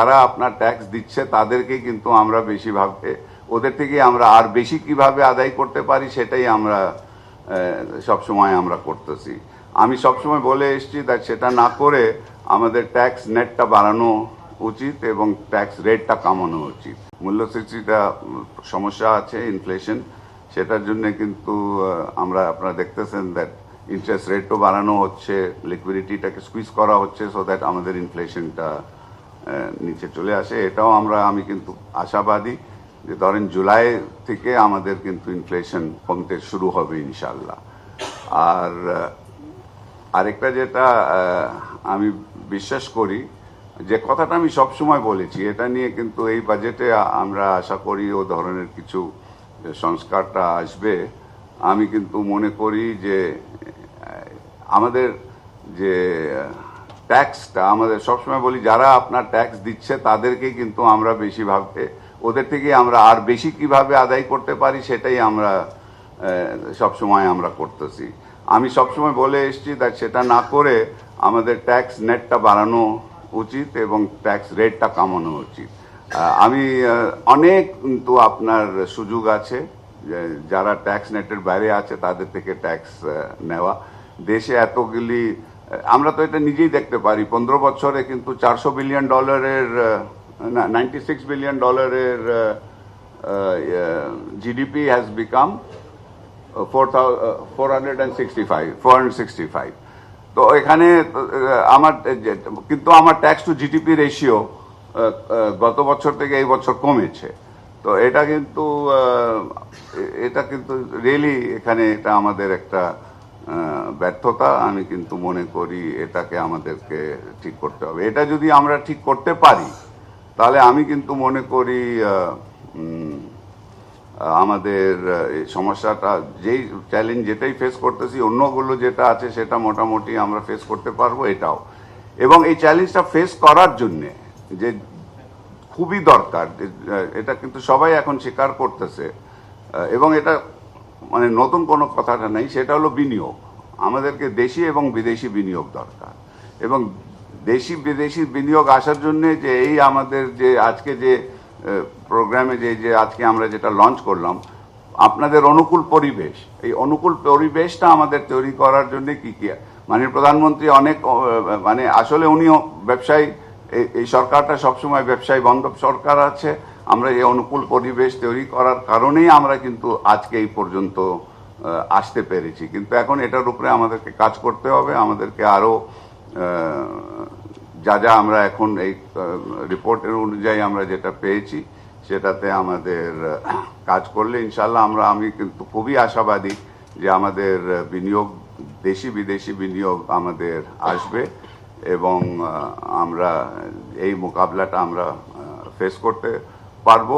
যারা আপনার ট্যাক্স দিচ্ছে, তাদেরকেই কিন্তু আমরা বেশিভাবে, ওদের থেকে আমরা আর বেশি কীভাবে আদায় করতে পারি সেটাই আমরা সব সময় আমরা করতেছি। আমি সবসময় বলে এসেছি that সেটা না করে আমাদের ট্যাক্স নেটটা বাড়ানো উচিত এবং ট্যাক্স রেটটা কমানো উচিত। মূল্যস্ফীতিটা, সমস্যা আছে ইনফ্লেশন সেটার জন্য কিন্তু আমরা আপনারা দেখতেছেন দ্যাট ইন্টারেস্ট রেটও বাড়ানো হচ্ছে লিকুইডিটিটাকে স্কুইজ করা হচ্ছে সো দ্যাট আমাদের ইনফ্লেশনটা নিচে চলে আসে। এটাও আমরা, আমি কিন্তু আশাবাদী যে ধরেন জুলাই থেকে আমাদের কিন্তু ইনফ্লেশন কমতে শুরু হবে ইনশাল্লাহ আর আরেকটা যেটা আমি বিশ্বাস করি, যে কথাটা আমি সবসময় বলেছি, এটা নিয়ে কিন্তু এই বাজেটে আমরা আশা করি ও ধরনের কিছু সংস্কারটা আসবে। আমি কিন্তু মনে করি যে আমাদের যে ট্যাক্সটা আমাদের সবসময় বলি, যারা আপনার ট্যাক্স দিচ্ছে তাদেরকেই কিন্তু আমরা বেশি বেশিভাবে, ওদের থেকে আমরা আর বেশি কীভাবে আদায় করতে পারি সেটাই আমরা সব সময় আমরা করতেছি। আমি সবসময় বলে এসেছি that সেটা না করে আমাদের ট্যাক্স নেটটা বাড়ানো উচিত এবং ট্যাক্স রেটটা কমানো উচিত। আমি অনেক কিন্তু আপনার সুযোগ আছে যারা ট্যাক্স নেটের বাইরে আছে তাদের থেকে ট্যাক্স নেওয়া। দেশে এতগুলি আমরা তো এটা নিজেই দেখতে পারি। পনেরো বছরে কিন্তু চারশো বিলিয়ন ডলারের না নাইনটি সিক্স বিলিয়ন ডলারের GDP has become four hundred and sixty five four hundred sixty five তো এখানে আমার কিন্তু আমার ট্যাক্স টু জিডিপি রেশিও গত বছর থেকে এই বছর কমেছে। তো এটা কিন্তু এটা কিন্তু রিয়েলি এখানে এটা আমাদের একটা ব্যর্থতা আমি কিন্তু মনে করি এটাকে আমাদেরকে ঠিক করতে হবে। এটা যদি আমরা ঠিক করতে পারি, তাহলে আমি কিন্তু মনে করি আমাদের সমস্যাটা যেই চ্যালেঞ্জ যেটাই ফেস করতেছি, অন্যগুলো যেটা আছে সেটা মোটামুটি আমরা ফেস করতে পারব এটাও। এবং এই চ্যালেঞ্জটা ফেস করার জন্যে যে খুবই দরকার এটা কিন্তু সবাই এখন স্বীকার করতেছে এবং এটা মানে নতুন কোনো কথাটা নেই, সেটা হলো বিনিয়োগ। আমাদেরকে দেশি এবং বিদেশি বিনিয়োগ দরকার। এবং দেশি বিদেশি বিনিয়োগ আসার জন্য যে এই আমাদের যে আজকে যে প্রোগ্রামে যে যে আজকে আমরা যেটা লঞ্চ করলাম, আপনাদের অনুকূল পরিবেশ, এই অনুকূল পরিবেশটা আমাদের তৈরি করার জন্য কি কি মানে প্রধানমন্ত্রী অনেক মানে আসলে উনিও ব্যবসায়ী এই- সরকারটা সবসময় ব্যবসায়ী বান্ধব সরকার আছে। আমরা এই অনুকূল পরিবেশ তৈরি করার কারণেই আমরা কিন্তু আজকে এই পর্যন্ত আসতে পেরেছি। কিন্তু এখন এটার উপরে আমাদেরকে কাজ করতে হবে। আমাদেরকে আরও যা যা আমরা এখন এই রিপোর্টের অনুযায়ী আমরা যেটা পেয়েছি, সেটাতে আমাদের কাজ করলে ইনশাল্লাহ আমরা, আমি কিন্তু খুবই আশাবাদী যে আমাদের বিনিয়োগ, দেশি বিদেশি বিনিয়োগ আমাদের আসবে এবং আমরা এই মোকাবিলাটা আমরা ফেস করতে পারব।